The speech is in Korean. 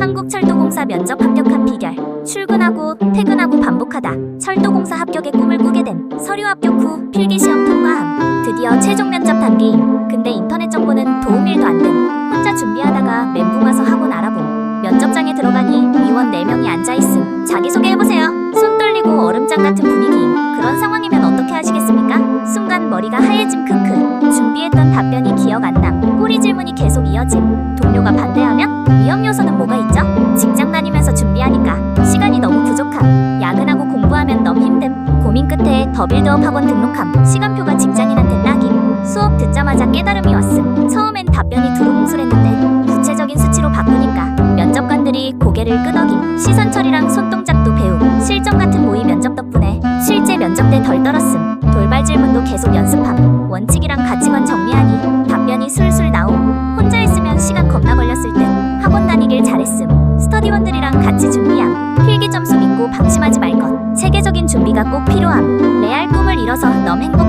한국철도공사 면접 합격한 비결. 출근하고 퇴근하고 반복하다. 철도공사 합격의 꿈을 꾸게 됨. 서류 합격 후 필기 시험 통과함. 드디어 최종 면접 단계임. 근데 인터넷 정보는 도움 일도 안 됨. 혼자 준비하다가 멘붕 와서 학원 알아봄. 면접장에 들어가니 위원 4명이 앉아있음. 자기소개해보세요. 손 떨리고 얼음장 같은 분위기임. 그런 상황이면 어떻게 하시겠습니까? 순간 머리가 하얘짐 크크. 준비했던 답변이 기억 안 남. 꼬리 질문이 계속 이어짐. 동료가 반대하면 위험 요소는 뭐가 있죠? 직장 다니면서 준비하니까 시간이 너무 부족함. 야근하고 공부하면 너무 힘듦. 고민 끝에 더 빌드업 학원 등록함. 시간표가 직장인한테 딱임. 수업 듣자마자 깨달음이 왔음. 처음엔 답변이 두루뭉술했는데 구체적인 수치로 바꾸니까 면접관들이 고개를 끄덕임. 시선 처리랑 손동작도 배움. 실전 같은 모의 면접 덕분에 실제 면접 때 덜 떨었음. 돌발 질문도 계속 연습함. 원칙이랑 다니길 잘했음. 스터디원들이랑 같이 준비함. 필기 점수 믿고 방심하지 말 것. 체계적인 준비가 꼭 필요함. 레알 꿈을 이뤄서 너무 행복함.